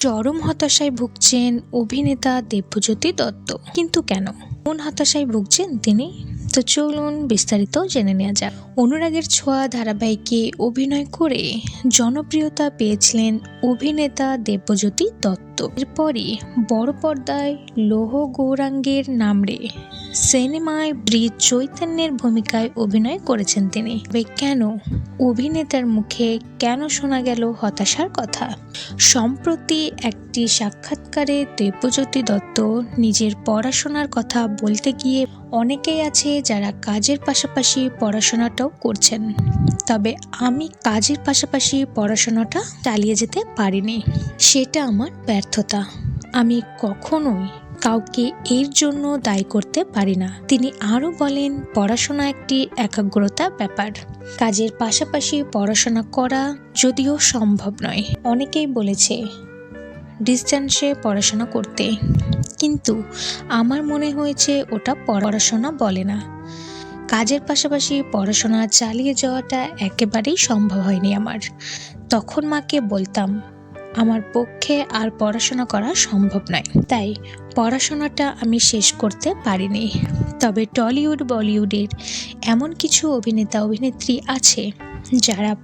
চরম হতাশায় ভুগছেন অভিনেতা দেবজ্যোতি দত্ত। কিন্তু কেন? কোন হতাশায় ভুগছেন তিনি? তো চলুন বিস্তারিত জেনে নেওয়া যাক। অনুরাগের ছোঁয়া ধারাবাহিকে অভিনয় করে জনপ্রিয়তা পেয়েছিলেন অভিনেতা দেবজ্যোতি দত্ত। এরপরই বড় পর্দায় লৌহ গৌরাঙ্গের নামরে সিনেমায় ব্রিজ চৈতন্যের ভূমিকায় অভিনয় করেছেন তিনি। তবে কেন অভিনেতার মুখে কেন শোনা গেল হতাশার কথা? সম্প্রতি একটি সাক্ষাৎকারে দেবজ্যোতি দত্ত নিজের পড়াশোনার কথা বলতে গিয়ে অনেকেই আছে যারা কাজের পাশাপাশি পড়াশোনাটাও করছেন। তবে আমি কাজের পাশাপাশি পড়াশোনাটা চালিয়ে যেতে পারিনি। সেটা আমার ব্যর্থতা। আমি কখনোই কাউকে এর জন্য দায়ী করতে পারি না। তিনি আরও বলেন, পড়াশোনা একটি একাগ্রতা ব্যাপার। কাজের পাশাপাশি পড়াশোনা করা যদিও সম্ভব নয়। অনেকেই বলেছে, ডিস্টেন্সে পড়াশোনা করতে। কিন্তু আমার মনে হয়েছে, ওটা পড়াশোনা বলে না। কাজের পাশাপাশি পড়াশোনা চালিয়ে যাওয়াটা একেবারেই সম্ভব হয়নি আমার। তখন মাকে বলতাম আমার পক্ষে আর পড়াশোনা করা সম্ভব নয়। তাই পড়াশোনাটা আমি শেষ করতে পারিনি। তবে টলিউড বলিউডের এমন কিছু অভিনেতা, অভিনেত্রী আছে যারা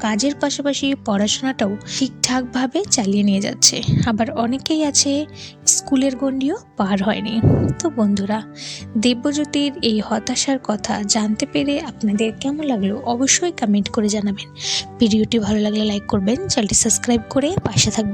কাজের পাশাপাশি পড়াশোনাটাও ঠিকঠাকভাবে চালিয়ে নিয়ে যাচ্ছে। আবার অনেকেই আছে, স্কুলের গণ্ডিও পার হয়নি। তো বন্ধুরা দেবজ্যোতির এই হতাশার কথা জানতে পেরে আপনাদের কেমন লাগল অবশ্যই কমেন্ট করে জানাবেন। ভিডিওটি ভালো লাগলে লাইক করবেন, চ্যানেলটি সাবস্ক্রাইব করে পাশে থাকবেন।